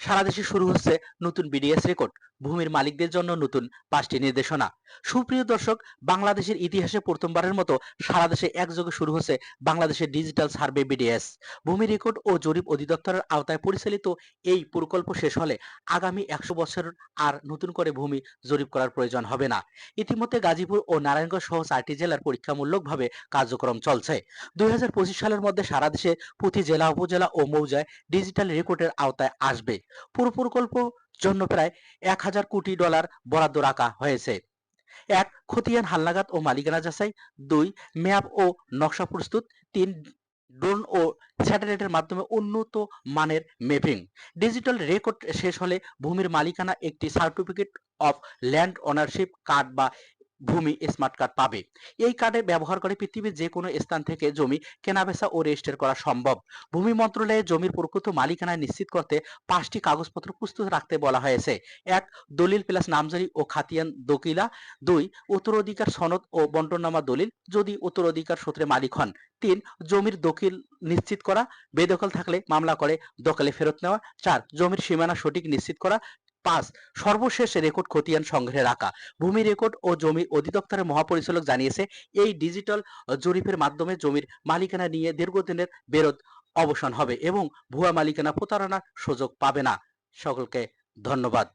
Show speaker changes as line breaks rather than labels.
সারা দেশে শুরু হচ্ছে নতুন বিডিএস রেকর্ড ভূমির মালিকদের জন্য নতুন পাঁচটি নির্দেশনা। সুপ্রিয় দর্শক, বাংলাদেশের ইতিহাসে প্রথমবারের মতো সারা দেশে একযোগে শুরু হচ্ছে বাংলাদেশের ডিজিটাল সার্ভে বিডিএস ভূমি রেকর্ড ও জরিপ অধিদপ্তরের আওতায় পরিচালিত এই প্রকল্প শেষ হলে আগামী একশো বছর আর নতুন করে ভূমি জরিপ করার প্রয়োজন হবে না। ইতিমধ্যে গাজীপুর ও নারায়ণগঞ্জ সহ চারটি জেলার পরীক্ষামূলকভাবে কার্যক্রম চলছে। দুই হাজার পঁচিশ সালের মধ্যে সারা দেশে প্রতি জেলা, উপজেলা ও মৌজায় ডিজিটাল রেকর্ডের আওতায় আসবে। পুরো প্রকল্প জন্য প্রায় এক হাজার কোটি ডলার বরাদ্দ রাখা হয়েছে। এক, খতিয়ান, হালনাগাদ ও মালিকানা যাচাই। দুই, ম্যাপ ও নকশা প্রস্তুত। তিন, ড্রোন ও স্যাটেলাইটের মাধ্যমে উন্নত মানের ম্যাপিং। ডিজিটাল রেকর্ড শেষ হলে ভূমির মালিকানা একটি certificate of land ownership card বা ভূমি স্মার্ট কার্ড পাবে। এই কার্ডে ব্যবহার করে পৃথিবীর যে কোনো স্থান থেকে জমি কেনাবেচা ও রেজিস্টার করা সম্ভব। ভূমি মন্ত্রণালয়ে জমির প্রকৃত মালিকানা নিশ্চিত করতে পাঁচটি কাগজপত্র প্রস্তুত রাখতে বলা হয়েছে। এক, দলিল প্লাস নামজারি ও খাতিয়ান দকিলা। দুই, উত্তরাধিকার সনদ ও বন্টননামা দলিল যদি উত্তরাধিকার সূত্রে মালিক হন। তিন, জমির দখিল নিশ্চিত করা। বেদখল থাকলে মামলা করে, দখলে ফেরত নেওয়া। চার, জমির সীমানা সঠিক নিশ্চিত করা। পাঁচ সর্বশেষ রেকর্ড খতিয়ান সংগ্রহে রাখা। ভূমি রেকর্ড ও জমি অধিদপ্তরের মহাপরিচালক জানিয়েছে, এই ডিজিটাল জরিপের মাধ্যমে জমির মালিকানা নিয়ে দীর্ঘদিনের বিরোধ অবসান হবে এবং ভুয়া মালিকানা প্রতারণার সুযোগ পাবে না। সকলকে ধন্যবাদ।